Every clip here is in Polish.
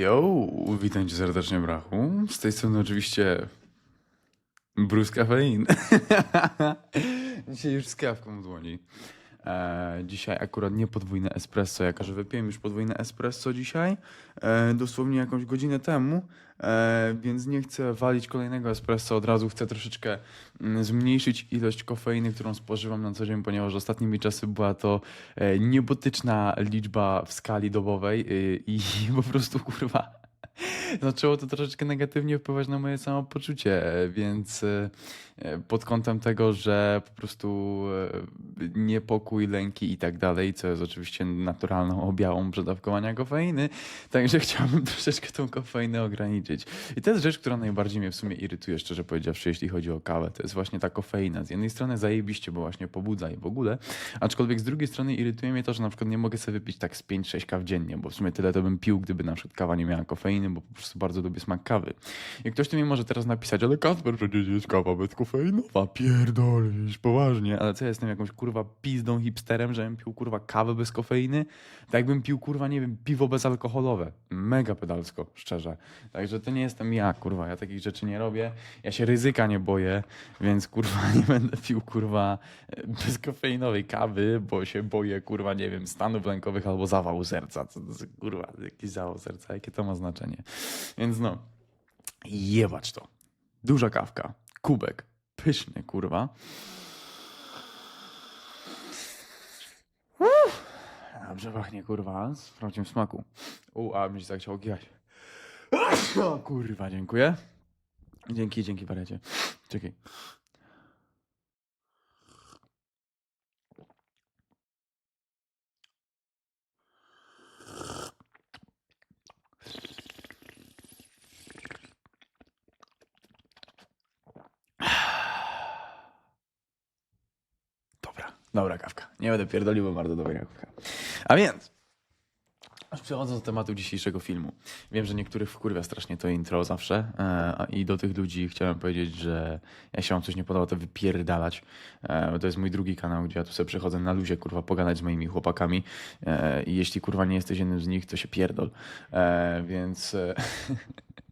Jo, witam cię serdecznie, brachu. Z tej strony oczywiście Bruce Kafein. Dzisiaj już z kawką w dłoni. E, dzisiaj akurat nie podwójne espresso, jako że wypiłem już podwójne espresso dzisiaj, e, dosłownie jakąś godzinę temu, e, więc nie chcę walić kolejnego espresso od razu, chcę troszeczkę mm, zmniejszyć ilość kofeiny, którą spożywam na co dzień, ponieważ ostatnimi czasy była to e, niebotyczna liczba w skali dobowej y, i po prostu kurwa zaczęło to troszeczkę negatywnie wpływać na moje samopoczucie, więc e, pod kątem tego, że po prostu e, niepokój, lęki i tak dalej, co jest oczywiście naturalną objawą przedawkowania kofeiny, także chciałbym troszeczkę tą kofeinę ograniczyć. I to jest rzecz, która najbardziej mnie w sumie irytuje, szczerze powiedziawszy, jeśli chodzi o kawę. To jest właśnie ta kofeina. Z jednej strony zajebiście, bo właśnie pobudza i w ogóle, aczkolwiek z drugiej strony irytuje mnie to, że na przykład nie mogę sobie wypić tak z 5-6 kaw dziennie, bo w sumie tyle to bym pił, gdyby na przykład kawa nie miała kofeiny, bo po prostu bardzo lubię smak kawy. I ktoś tu mi może teraz napisać, ale Kasper, przecież jest kawa bezkofeinowa, pierdolisz, poważnie. Ale co, ja jestem jakąś kurwa pizdą hipsterem, żebym pił kurwa kawę bez kofeiny? Tak jakbym pił kurwa, nie wiem, piwo bezalkoholowe. Mega pedalsko, szczerze. Także to nie jestem ja, kurwa, ja takich rzeczy nie robię. Ja się ryzyka nie boję, więc kurwa nie będę pił kurwa bezkofeinowej kawy, bo się boję kurwa, nie wiem, stanów lękowych albo zawału serca. Co to za, kurwa, jakiś zawał serca, jakie to ma znaczenie. Więc no, jebać to. Duża kawka, kubek, pyszny, kurwa. Uff, Dobrze pachnie, kurwa, z prawdziwym smaku. U, a mi się zachciało gigać. O, kurwa, dziękuję. Dzięki, dzięki, wariacie. Czekaj. Dobra, dobra kawka. Nie będę pierdolił, bo bardzo dobra kawka. A więc, aż przechodząc do tematu dzisiejszego filmu. Wiem, że niektórych wkurwia strasznie to intro zawsze e, i do tych ludzi chciałem powiedzieć, że jak się wam coś nie podoba, to wypierdalać. E, to jest mój drugi kanał, gdzie ja tu sobie przychodzę na luzie, kurwa, pogadać z moimi chłopakami e, i jeśli, kurwa, nie jesteś jednym z nich, to się pierdol. E, więc... E,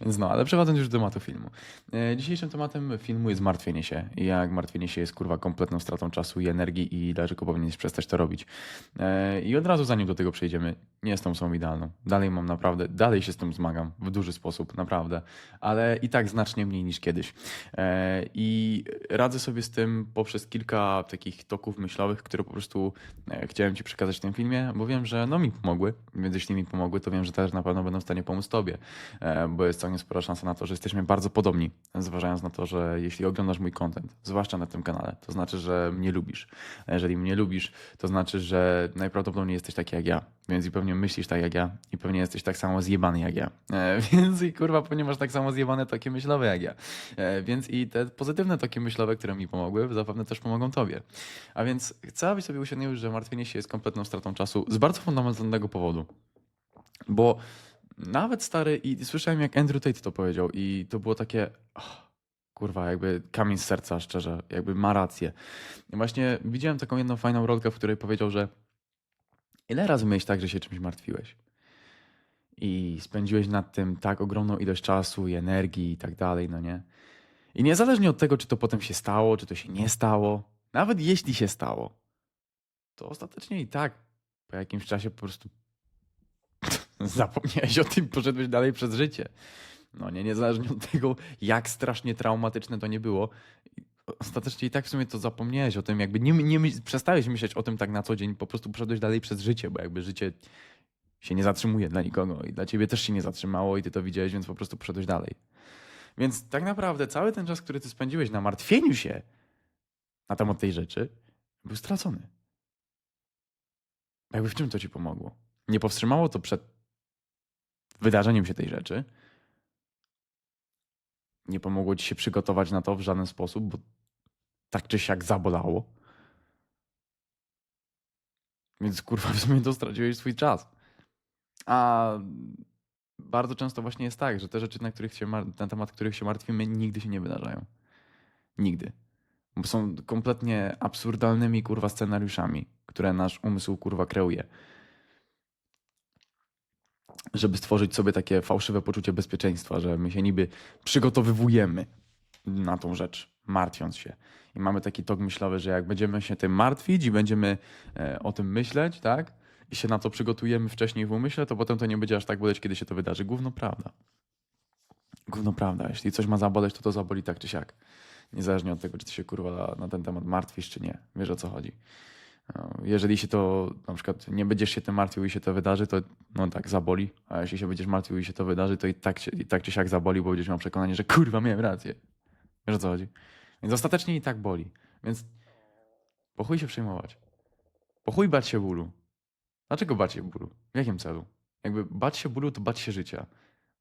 Więc no, ale przechodząc już do tematu filmu. E, Dzisiejszym tematem filmu jest martwienie się. I jak martwienie się jest kurwa kompletną stratą czasu i energii i dlaczego powinieneś przestać to robić. E, I od razu zanim do tego przejdziemy, nie jestem osobą idealną. Dalej mam naprawdę, dalej się z tym zmagam w duży sposób, naprawdę. Ale i tak znacznie mniej niż kiedyś. E, I radzę sobie z tym poprzez kilka takich toków myślowych, które po prostu chciałem Ci przekazać w tym filmie, bo wiem, że no mi pomogły, więc jeśli mi pomogły, to wiem, że też na pewno będą w stanie pomóc Tobie, bo jest całkiem spora szansa na to, że jesteśmy bardzo podobni, zważając na to, że jeśli oglądasz mój content, zwłaszcza na tym kanale, to znaczy, że mnie lubisz. A jeżeli mnie lubisz, to znaczy, że najprawdopodobniej jesteś taki jak ja, więc i pewnie myślisz tak jak ja i pewnie jesteś tak samo zjebany jak ja, e, więc i kurwa pewnie masz tak samo zjebane toki myślowe jak ja, e, więc i te pozytywne toki myślowe, które mi pomogły, zapewne też pomogą Tobie. A więc chcę, abyś sobie uświadomił, że martwienie się jest kompletną stratą czasu z bardzo fundamentalnego powodu. Bo nawet stary, i słyszałem jak Andrew Tate to powiedział, i to było takie. Oh, kurwa, jakby kamień z serca, szczerze, jakby ma rację. I właśnie widziałem taką jedną fajną rolkę, w której powiedział, że ile razy miałeś tak, że się czymś martwiłeś? I spędziłeś nad tym tak ogromną ilość czasu i energii i tak dalej, no nie? I niezależnie od tego, czy to potem się stało, czy to się nie stało, nawet jeśli się stało, to ostatecznie i tak po jakimś czasie po prostu zapomniałeś o tym, poszedłeś dalej przez życie. No nie, niezależnie od tego, jak strasznie traumatyczne to nie było. Ostatecznie i tak w sumie to zapomniałeś o tym, jakby nie, nie przestałeś myśleć o tym tak na co dzień, po prostu poszedłeś dalej przez życie, bo jakby życie się nie zatrzymuje dla nikogo i dla ciebie też się nie zatrzymało i ty to widziałeś, więc po prostu poszedłeś dalej. Więc tak naprawdę cały ten czas, który ty spędziłeś na martwieniu się na temat tej rzeczy, był stracony. Jakby w czym to ci pomogło? Nie powstrzymało to przed wydarzeniem się tej rzeczy. Nie pomogło ci się przygotować na to w żaden sposób, bo tak czy siak zabolało. Więc kurwa w sumie to straciłeś swój czas. A bardzo często właśnie jest tak, że te rzeczy, na, których się, na temat których się martwimy, nigdy się nie wydarzają. Nigdy. Bo są kompletnie absurdalnymi kurwa scenariuszami, które nasz umysł kurwa kreuje. Żeby stworzyć sobie takie fałszywe poczucie bezpieczeństwa, że my się niby przygotowywujemy na tą rzecz, martwiąc się. I mamy taki tok myślowy, że jak będziemy się tym martwić i będziemy e, o tym myśleć, tak? I się na to przygotujemy wcześniej w umyśle, to potem to nie będzie aż tak boleć, kiedy się to wydarzy. Gówno prawda. Gówno prawda. Jeśli coś ma zaboleć, to to zaboli tak czy siak. Niezależnie od tego, czy ty się kurwa na ten temat martwisz, czy nie. Wiesz o co chodzi. No, Jeżeli się to, na przykład nie będziesz się tym martwił i się to wydarzy, to no tak, zaboli. A jeśli się będziesz martwił i się to wydarzy, to i tak, się, i tak czy siak zaboli, bo będziesz miał przekonanie, że kurwa, miałem rację. Wiesz o co chodzi? Więc ostatecznie i tak boli. Więc po chuj się przejmować. Po chuj bać się bólu. Dlaczego bać się bólu? W jakim celu? Jakby bać się bólu, to bać się życia.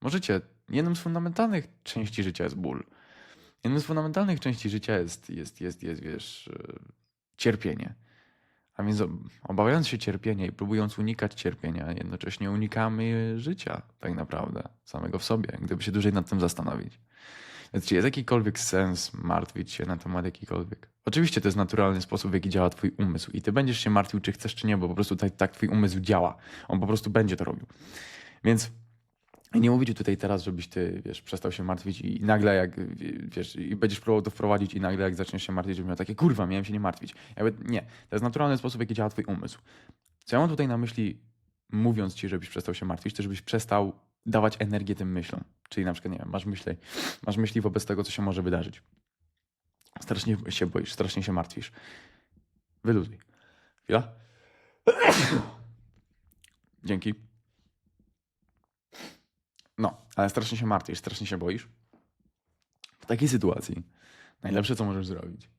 Możecie, jedną z fundamentalnych części życia jest ból. Jedną z fundamentalnych części życia jest, jest, jest, jest wiesz, e, cierpienie. A więc ob- obawiając się cierpienia i próbując unikać cierpienia, jednocześnie unikamy życia, tak naprawdę, samego w sobie, gdyby się dłużej nad tym zastanowić. Więc czy jest jakikolwiek sens martwić się na temat jakikolwiek? Oczywiście to jest naturalny sposób, w jaki działa twój umysł i ty będziesz się martwił, czy chcesz, czy nie, bo po prostu tak, tak twój umysł działa. On po prostu będzie to robił. Więc nie mówię ci tutaj teraz, żebyś ty, wiesz, przestał się martwić i nagle jak, wiesz, i będziesz próbował to wprowadzić i nagle jak zaczniesz się martwić, żebyś miał takie, kurwa, miałem się nie martwić. Jakby nie. To jest naturalny sposób, jaki działa twój umysł. Co ja mam tutaj na myśli, mówiąc ci, żebyś przestał się martwić, to żebyś przestał dawać energię tym myślom. Czyli na przykład, nie wiem, masz myśli, masz myśli wobec tego, co się może wydarzyć. Strasznie się boisz, strasznie się martwisz. Wyluzuj. Chwila. Dzięki. No, ale strasznie się martwisz, strasznie się boisz. W takiej sytuacji najlepsze, co możesz zrobić,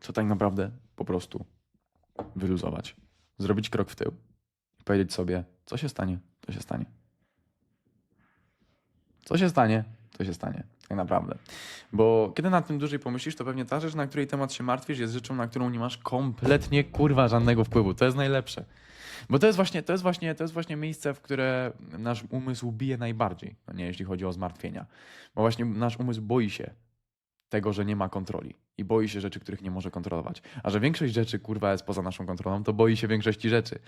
to tak naprawdę po prostu wyluzować. Zrobić krok w tył i powiedzieć sobie, co się stanie, to się stanie. Co się stanie, to się stanie. Tak naprawdę. Bo kiedy nad tym dłużej pomyślisz, to pewnie ta rzecz, na której temat się martwisz, jest rzeczą, na którą nie masz kompletnie kurwa żadnego wpływu. To jest najlepsze. Bo to jest właśnie, to jest właśnie, to jest właśnie miejsce, w które nasz umysł bije najbardziej, no nie, jeśli chodzi o zmartwienia. Bo właśnie nasz umysł boi się tego, że nie ma kontroli i boi się rzeczy, których nie może kontrolować. A że większość rzeczy, kurwa, jest poza naszą kontrolą, to boi się większości rzeczy.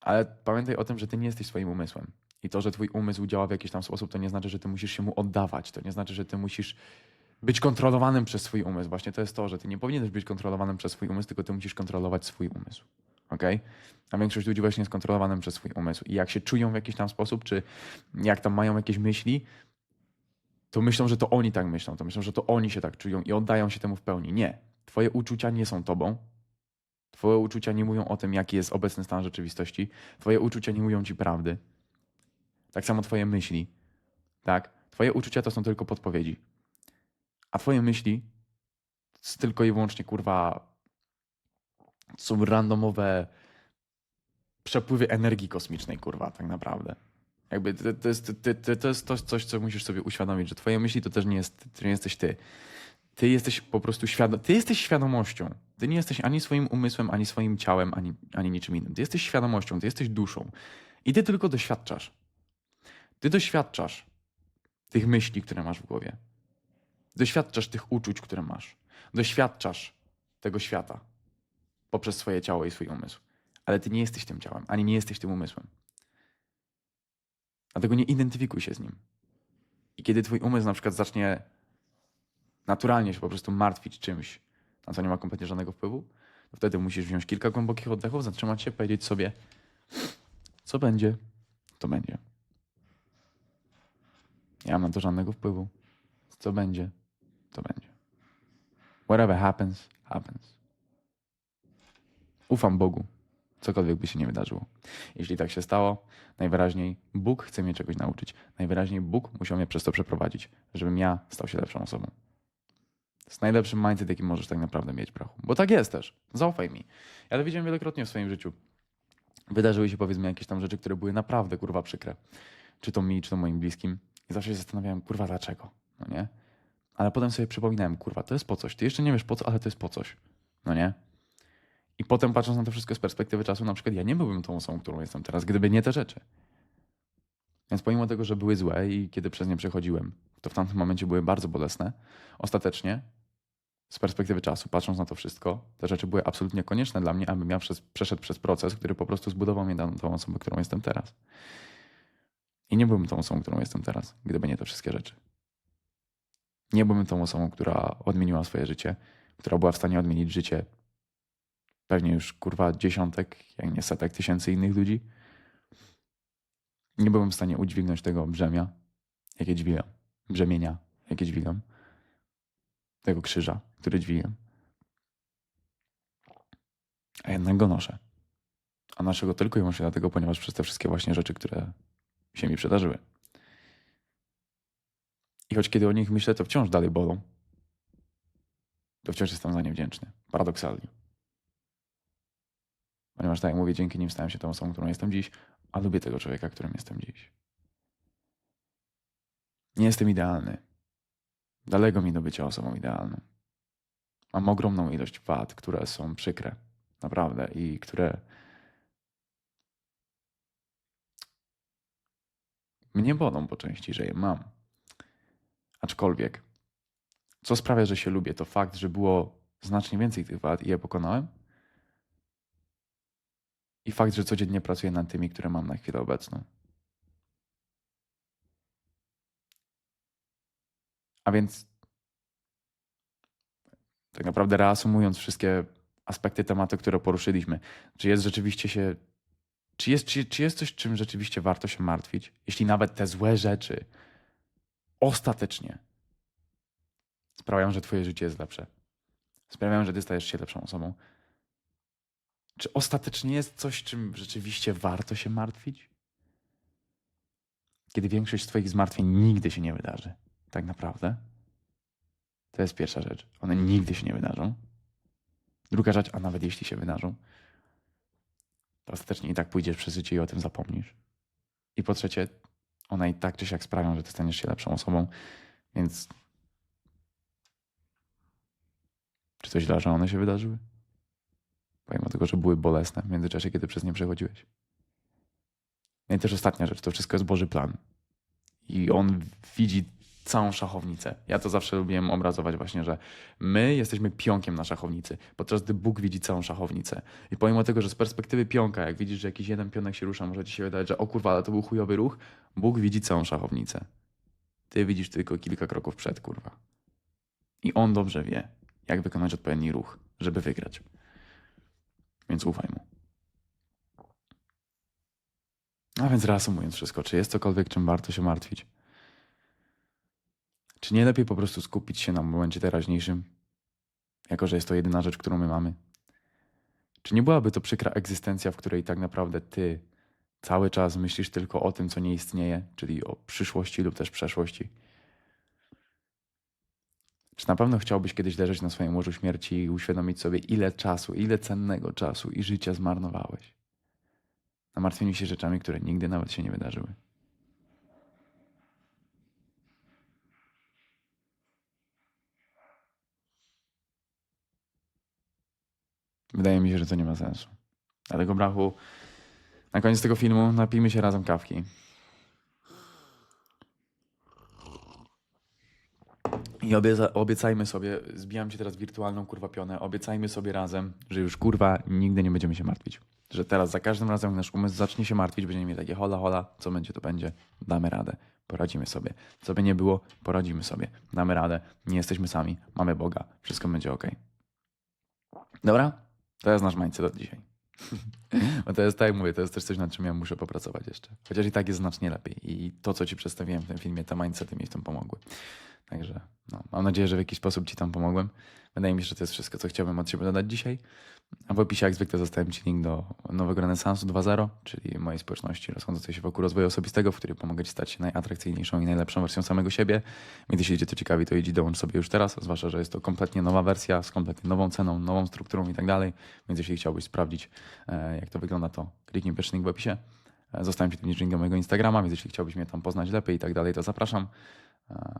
Ale pamiętaj o tym, że ty nie jesteś swoim umysłem. I to, że twój umysł działa w jakiś tam sposób, to nie znaczy, że ty musisz się mu oddawać. To nie znaczy, że ty musisz być kontrolowanym przez swój umysł. Właśnie to jest to, że ty nie powinieneś być kontrolowanym przez swój umysł, tylko ty musisz kontrolować swój umysł. ok? A większość ludzi właśnie jest kontrolowanym przez swój umysł. I jak się czują w jakiś tam sposób, czy jak tam mają jakieś myśli, to myślą, że to oni tak myślą, to myślą, że to oni się tak czują i oddają się temu w pełni. Nie. Twoje uczucia nie są tobą. Twoje uczucia nie mówią o tym, jaki jest obecny stan rzeczywistości. Twoje uczucia nie mówią ci prawdy. Tak samo twoje myśli. Tak? Twoje uczucia to są tylko podpowiedzi. A twoje myśli to tylko i wyłącznie, kurwa, są randomowe przepływy energii kosmicznej, kurwa, tak naprawdę. Jakby to, to, jest, to, to, jest coś, co musisz sobie uświadomić, że twoje myśli to też nie, jest, to nie jesteś ty. Ty jesteś po prostu świadom, ty jesteś świadomością. Ty nie jesteś ani swoim umysłem, ani swoim ciałem, ani, ani niczym innym. Ty jesteś świadomością, ty jesteś duszą. I ty tylko doświadczasz. Ty doświadczasz tych myśli, które masz w głowie. Doświadczasz tych uczuć, które masz. Doświadczasz tego świata poprzez swoje ciało i swój umysł. Ale ty nie jesteś tym ciałem, ani nie jesteś tym umysłem. Dlatego nie identyfikuj się z nim. I kiedy twój umysł na przykład zacznie naturalnie się po prostu martwić czymś, na co nie ma kompletnie żadnego wpływu, to wtedy musisz wziąć kilka głębokich oddechów, zatrzymać się, powiedzieć sobie, co będzie, to będzie. Nie mam to żadnego wpływu. Co będzie, to będzie. Whatever happens, happens. Ufam Bogu, cokolwiek by się nie wydarzyło. Jeśli tak się stało, najwyraźniej Bóg chce mnie czegoś nauczyć. Najwyraźniej Bóg musiał mnie przez to przeprowadzić, żebym ja stał się lepszą osobą. To jest najlepszy mindset, jaki możesz tak naprawdę mieć, brachu. Bo tak jest też. Zaufaj mi. Ja to widziałem wielokrotnie w swoim życiu. Wydarzyły się powiedzmy jakieś tam rzeczy, które były naprawdę kurwa przykre. Czy to mi, czy to moim bliskim. I zawsze się zastanawiałem, kurwa, dlaczego? No nie? Ale potem sobie przypominałem, kurwa, to jest po coś. Ty jeszcze nie wiesz po co, ale to jest po coś. No nie? I potem patrząc na to wszystko z perspektywy czasu, na przykład ja nie byłbym tą osobą, którą jestem teraz, gdyby nie te rzeczy. Więc pomimo tego, że były złe i kiedy przez nie przechodziłem, to w tamtym momencie były bardzo bolesne, ostatecznie z perspektywy czasu, patrząc na to wszystko, te rzeczy były absolutnie konieczne dla mnie, abym ja przez, przeszedł przez proces, który po prostu zbudował mnie tą osobę, którą jestem teraz. I nie byłbym tą osobą, którą jestem teraz, gdyby nie te wszystkie rzeczy. Nie byłbym tą osobą, która odmieniła swoje życie, która była w stanie odmienić życie pewnie już kurwa dziesiątek, jak nie setek tysięcy innych ludzi. Nie byłem w stanie udźwignąć tego brzemia, jakie dźwigam, brzemienia, jakie dźwigam, tego krzyża, który dźwigam. A jednak go noszę. A noszę go tylko i wyłącznie dlatego, ponieważ przez te wszystkie właśnie rzeczy, które się mi przydarzyły. I choć kiedy o nich myślę, to wciąż dalej bolą. To wciąż jestem za nie wdzięczny. Paradoksalnie. Ponieważ tak jak mówię, dzięki nim stałem się tą osobą, którą jestem dziś, a lubię tego człowieka, którym jestem dziś. Nie jestem idealny. Daleko mi do bycia osobą idealną. Mam ogromną ilość wad, które są przykre. Naprawdę. I które mnie bolą po części, że je mam. Aczkolwiek, co sprawia, że się lubię, to fakt, że było znacznie więcej tych wad i je pokonałem. I fakt, że codziennie pracuję nad tymi, które mam na chwilę obecną. A więc, tak naprawdę reasumując wszystkie aspekty tematu, które poruszyliśmy, czy jest rzeczywiście się. Czy jest, czy, czy jest coś, czym rzeczywiście warto się martwić? Jeśli nawet te złe rzeczy ostatecznie sprawiają, że Twoje życie jest lepsze, sprawiają, że Ty stajesz się lepszą osobą. Czy ostatecznie jest coś, czym rzeczywiście warto się martwić? Kiedy większość Twoich zmartwień nigdy się nie wydarzy, tak naprawdę. To jest pierwsza rzecz. One nigdy się nie wydarzą. Druga rzecz, a nawet jeśli się wydarzą, ostatecznie i tak pójdziesz przez życie i o tym zapomnisz. I po trzecie, one i tak czy siak sprawią, że ty staniesz się lepszą osobą, więc czy to źle, że one się wydarzyły? Pomimo tego, że były bolesne w międzyczasie, kiedy przez nie przechodziłeś. No i też ostatnia rzecz, to wszystko jest Boży plan. I On widzi całą szachownicę. Ja to zawsze lubiłem obrazować właśnie, że my jesteśmy pionkiem na szachownicy, podczas gdy Bóg widzi całą szachownicę. I pomimo tego, że z perspektywy pionka, jak widzisz, że jakiś jeden pionek się rusza, może ci się wydawać, że o kurwa, ale to był chujowy ruch, Bóg widzi całą szachownicę. Ty widzisz tylko kilka kroków przed, kurwa. I On dobrze wie, jak wykonać odpowiedni ruch, żeby wygrać. Więc ufaj Mu. A więc reasumując wszystko, czy jest cokolwiek, czym warto się martwić? Czy nie lepiej po prostu skupić się na momencie teraźniejszym, jako że jest to jedyna rzecz, którą my mamy? Czy nie byłaby to przykra egzystencja, w której tak naprawdę ty cały czas myślisz tylko o tym, co nie istnieje, czyli o przyszłości lub też przeszłości? Czy na pewno chciałbyś kiedyś leżeć na swoim łożu śmierci i uświadomić sobie, ile czasu, ile cennego czasu i życia zmarnowałeś? Na martwieniu się rzeczami, które nigdy nawet się nie wydarzyły. Wydaje mi się, że to nie ma sensu. Dlatego, brachu, na koniec tego filmu napijmy się razem kawki. I obieca, obiecajmy sobie, zbijam ci teraz wirtualną kurwa pionę, obiecajmy sobie razem, że już kurwa nigdy nie będziemy się martwić. Że teraz za każdym razem, jak nasz umysł zacznie się martwić, będziemy mieli takie hola hola, co będzie to będzie, damy radę, poradzimy sobie. Co by nie było, poradzimy sobie, damy radę, nie jesteśmy sami, mamy Boga, wszystko będzie ok. Dobra? To jest nasz mindset od dzisiaj. Bo to jest, tak jak mówię, to jest też coś, nad czym ja muszę popracować jeszcze. Chociaż i tak jest znacznie lepiej. I to, co ci przedstawiłem w tym filmie, te mindsety mi w tym pomogły. Także no, mam nadzieję, że w jakiś sposób ci tam pomogłem. Wydaje mi się, że to jest wszystko, co chciałbym od siebie dodać dzisiaj. A w opisie, jak zwykle, zostawiam ci link do nowego renesansu 2.0, czyli mojej społeczności rozchodzącej się wokół rozwoju osobistego, w której pomogę ci stać się najatrakcyjniejszą i najlepszą wersją samego siebie. Więc jeśli cię to ciekawi, to idź dołącz sobie już teraz, zwłaszcza, że jest to kompletnie nowa wersja, z kompletnie nową ceną, nową strukturą i tak dalej. Więc jeśli chciałbyś sprawdzić, e, jak to wygląda, to kliknij pierwszy link w opisie. E, Zostawiam ci ten link do mojego Instagrama, więc jeśli chciałbyś mnie tam poznać lepiej i tak dalej, to zapraszam.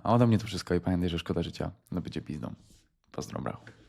A ode mnie to wszystko i pamiętaj, że szkoda życia, no bycie pizdą. Pozdro, brachu.